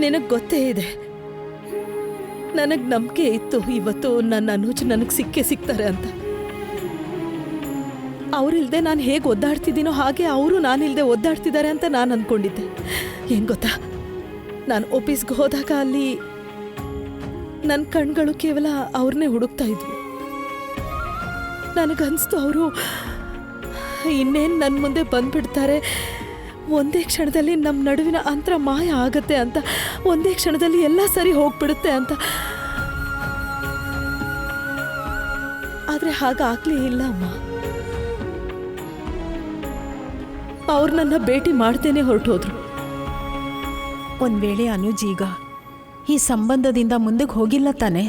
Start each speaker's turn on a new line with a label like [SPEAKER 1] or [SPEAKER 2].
[SPEAKER 1] ನಿನಗೆ ಗೊತ್ತೇ ಇದೆ. ನನಗೆ ನಂಬಿಕೆ ಇತ್ತು ಇವತ್ತು ನನ್ನ ಅನುಜ್ ನನಗೆ ಸಿಕ್ಕೇ ಸಿಗ್ತಾರೆ ಅಂತ. ಅವರಿಲ್ದೆ ನಾನು ಹೇಗೆ ಒದ್ದಾಡ್ತಿದ್ದೀನೋ ಹಾಗೆ ಅವರು ನಾನಿಲ್ದೆ ಒದ್ದಾಡ್ತಿದ್ದಾರೆ ಅಂತ ನಾನು ಅಂದ್ಕೊಂಡಿದ್ದೆ ಏನು ಗೊತ್ತಾ? ನಾನು ಆಫೀಸ್ಗೆ ಹೋದಾಗ ಅಲ್ಲಿ ನನ್ನ ಕಣ್ಗಳು ಕೇವಲ ಅವ್ರನ್ನೇ ಹುಡುಕ್ತಾ ಇದ್ವು. ನನಗನ್ನಿಸ್ತು ಅವರು ಇನ್ನೇನು ನನ್ನ ಮುಂದೆ ಬಂದ್ಬಿಡ್ತಾರೆ. ಒಂದೇ ಕ್ಷಣದಲ್ಲಿ ನಮ್ಮ ನಡುವಿನ ಅಂತರ ಮಾಯ ಆಗುತ್ತೆ ಅಂತ, ಒಂದೇ ಕ್ಷಣದಲ್ಲಿ ಎಲ್ಲ ಸರಿ ಹೋಗ್ಬಿಡುತ್ತೆ ಅಂತ. ಆದರೆ ಹಾಗಾಗ್ಲೇ ಇಲ್ಲ, ಅಮ್ಮ. ಅವ್ರು ನನ್ನ ಭೇಟಿ ಮಾಡ್ತೇನೆ ಹೊರಟೋದ್ರು.
[SPEAKER 2] ಒಂದ್ ವೇಳೆ ಅನುಜ್ ಈಗ ಈ ಸಂಬಂಧದಿಂದ ಮುಂದಕ್ಕೆ ಹೋಗಿಲ್ಲ ತಾನೆ?